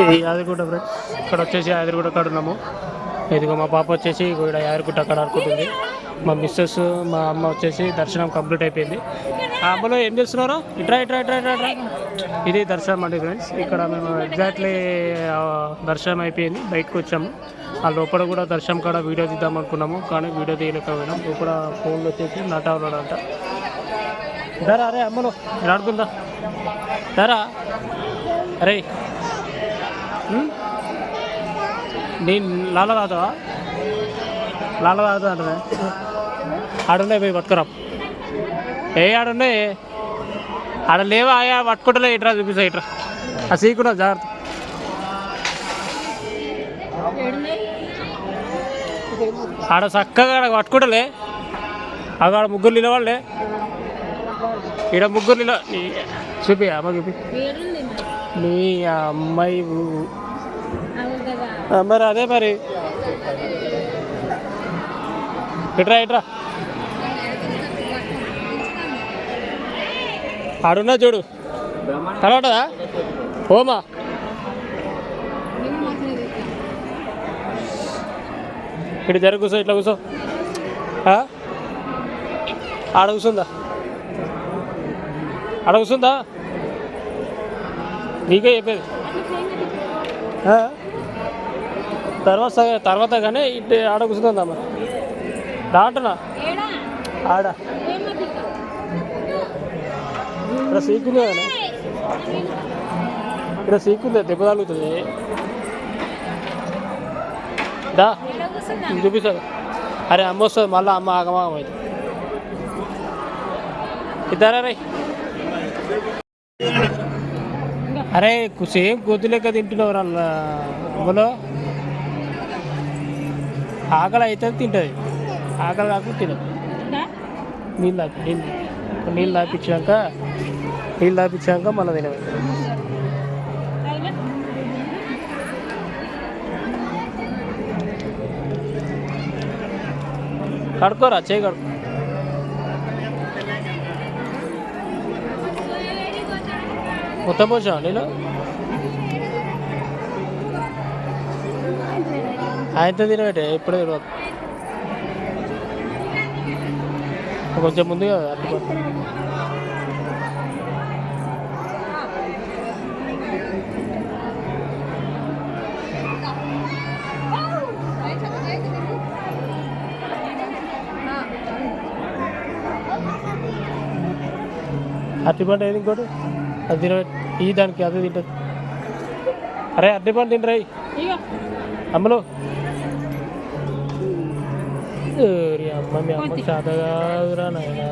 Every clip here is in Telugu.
యాదగిరిగుట్ట ఫ్రెండ్స్ ఇక్కడ వచ్చేసి యాదగిరిగుట్ట అక్కడ ఉన్నాము. ఇదిగో మా పాప వచ్చేసి ఇక్కడ యాదగిరిగుట్ట అక్కడ ఆడుకుంటుంది. మా మిస్సెస్ మా అమ్మ వచ్చేసి దర్శనం కంప్లీట్ అయిపోయింది. ఆ అమ్మలో ఏం చేస్తున్నారు? ఇట్రా ఇట్రా ఇట్రా ఇట్రా ఇట్రా. ఇది దర్శనం అండి ఫ్రెండ్స్ ఇక్కడ మేము ఎగ్జాక్ట్లీ దర్శనం అయిపోయింది. బయటకు వచ్చాము. ఆ లోపల కూడా దర్శనం కాడ వీడియో తీద్దాం అనుకున్నాము. కానీ వీడియో తీయలేకపోయినాం. లోపల ఫోన్లో వచ్చేసి నట ఉన్నాడంట. ధరా అరే అమ్మలో ఆడుకుందా? ధర అరే నేను లాల తాగుతావా లాల తాగుతా అంటున్నా ఆడున్నాయి పోయి పట్టుకురా. ఏ ఆడున్నాయి ఆడ లేవా? ఆయా పట్టుకుంటలే ఇట్రా చూపిస్తా ఇట్రా. ఆ సీకున్నా జాగ్రత్త. ఆడ చక్కగా ఆడ పట్టుకుంటలే. ఆడ ముగ్గురు నిలవాళ్ళే ఈడ ముగ్గురు నిల నీ- చూపి అమ్మ చూపి. నీ అమ్మాయి మరి అదే మరి. ఇట్రా ఇట్రా. ఆడున్నా చూడు. తర్వాత ఓమా. ఇటు జర కూర్చో ఇట్లా కూర్చో. ఆడ కూర్చుందా? ఆడ కూర్చుందా? నీకే చెప్పేది. తర్వాత తర్వాత కానీ ఇటు ఆడ కూర్చుందమ్మా దాంటనా ఆడ. ఇక్కడ సీకుంది కదా ఇక్కడ సీకుంది దెబ్బ తగులుతుంది. దా. చూపిస్తా. అరే అమ్మ వస్తుంది. మళ్ళీ అమ్మ ఆగమాగం అయితే. ఇద్దరా రే అరే సేమ్ కొద్ది లెక్క తింటున్నావు అమ్మలో. ఆకలి అయితే తింటుంది. ఆకలి కాకుండా తినదు. నీళ్ళు తాపి నీళ్ళు. నీళ్ళు తాపించాక నీళ్ళు తాపించాక మళ్ళీ తినదు కడుక్కోరా చేయి కడుక్కో. మొత్తం పోసా నేను ఆయనతో తినబెట్టే ఎప్పుడే తెలియదు కొంచెం ముందుగా కదా అడ్డుపడి అరటిపండు ఏది ఇంకోటి? అది తినబెట్టి ఈ దానికి అది తింటుంది అరే అరటిపండు తినరా అమ్మలు ఓరి అమ్మ మీ అమ్మ చాతగాదురా నాయనా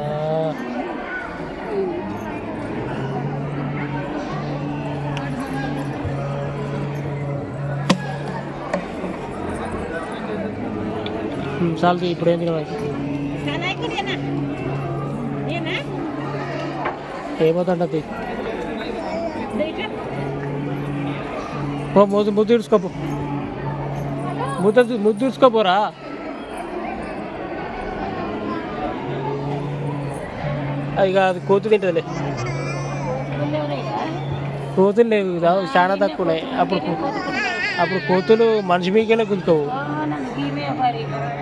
చాలు ఇప్పుడు ఏం తినవాలి ఏమవుతుంటది పో ముద్దు ముద్దు ఇడుచుకోపో. ముద్ద ముద్దు ఇడుచుకోపోరా. ఇక అది కోతు తింటుందిలే. కోతులు లేవు కదా, చాలా తక్కువ ఉన్నాయి. అప్పుడు అప్పుడు కోతులు మనిషి మీకెళ్ళే గుంజుకోవు.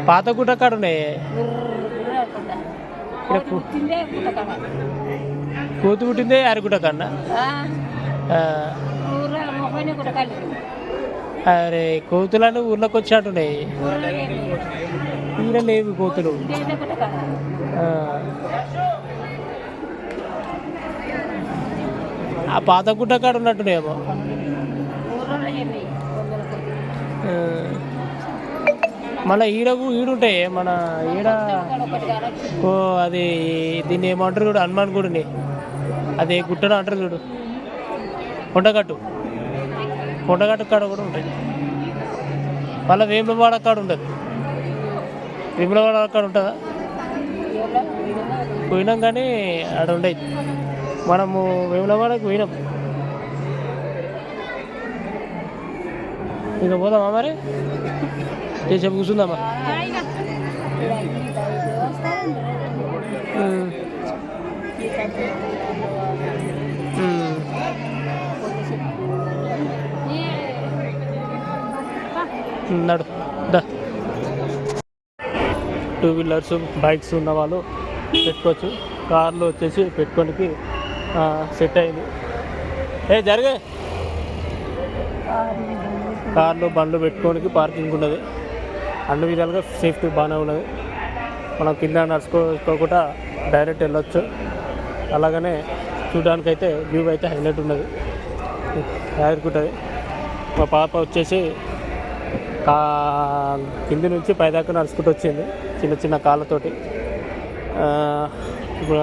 పాత గుట్ట కాడ ఉన్నాయి. కోతి పుట్టిందే అరగుట్ట కన్నా అరే కోతులను ఊర్లోకి వచ్చినట్టున్నాయి ఈడ లేవు కోతులు. ఆ. పాత గుట్ట కాడ ఉన్నట్టున్నాయేమో. మళ్ళీ ఈడకు ఈడుంటాయి మన ఈడ ఓ అది దీన్ని ఏమంటారు చూడు హనుమాన్ గుడిని. అది గుట్టను అంటారు చూడు. కొండగట్టు. కొండగట్టు కాడ కూడా ఉంటాయి. మళ్ళీ వేములవాడ కాడ ఉండదు. వేములవాడ కాడ ఉంటుందా? పోయినాం కానీ ఆడ ఉండేది. మనము వేములవాడకి పోయినాం. ఇక పోదామా మరి? చేసే కూర్చుందామా? ఉమ్. నడు టూ వీలర్స్ బైక్స్ ఉన్న వాళ్ళు పెట్టుకోవచ్చు. కార్లు వచ్చేసి పెట్టుకోనికి సెట్ అయింది. ఏ జరిగే. కార్లు బండ్లు పెట్టుకోనికి పార్కింగ్ ఉన్నది. అన్ని విధాలుగా సేఫ్టీ బాగానే ఉన్నది. మనం కింద నడుచుకోకుండా డైరెక్ట్ వెళ్ళొచ్చు. అలాగనే చూడడానికి అయితే వ్యూ అయితే హైలైట్ ఉన్నది. ఉంటుంది. మా పాప వచ్చేసి కా కింది నుంచి పైదాకా నడుచుకుంటూ వచ్చింది చిన్న చిన్న కాళ్ళతోటి. ఇప్పుడు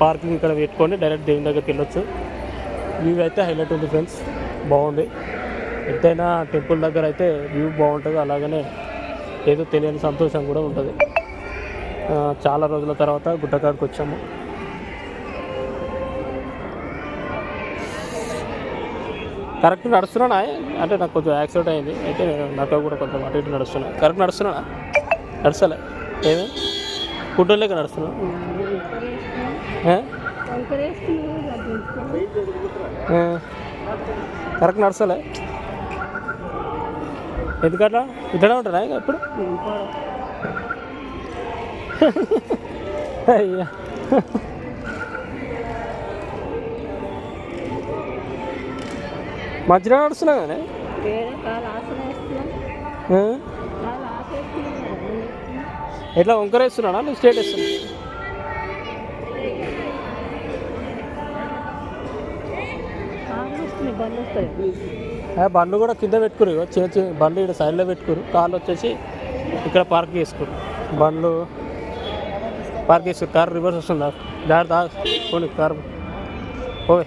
పార్కింగ్ ఇక్కడ పెట్టుకొని డైరెక్ట్ దేవుని దగ్గరికి వెళ్ళొచ్చు. వ్యూ అయితే హైలైట్ ఉంది ఫ్రెండ్స్ బాగుంది. ఎంతైనా టెంపుల్ దగ్గర అయితే వ్యూ బాగుంటుంది అలాగనే ఏదో తెలియని సంతోషం కూడా ఉంటుంది. చాలా రోజుల తర్వాత గుట్టకాడికి వచ్చాము. కరెక్ట్ నడుస్తున్నానా? అంటే నాకు కొంచెం యాక్సిడెంట్ అయింది. అయితే నాకు కూడా కొంచెం అటు ఇటు నడుస్తున్నా. కరెక్ట్ నడుస్తున్నానా? నడుస్తలే. ఏమి? ఫుడ్లోకి నడుస్తున్నా. కరెక్ట్ నడుస్తలే. ఎందుకట్లా? ఇట్లనే ఉంటారా ఇక ఎప్పుడు అయ్యా. మధ్యలో నడుస్తున్నా కానీ ఎట్లా వంకర వేస్తున్నాడా? నువ్వు స్ట్రేట్ వేస్తున్నా బండ్లు కూడా కింద పెట్టుకురు చిన్న బండ్లు ఇక్కడ సైడ్లో పెట్టుకురు. కార్లు వచ్చేసి ఇక్కడ పార్క్ చేసుకురు. బండ్లు పార్క్ చేసుకురు. కార్ రివర్స్ వస్తుందా? జాగ్రత్త పోనీ కార్ పోవే.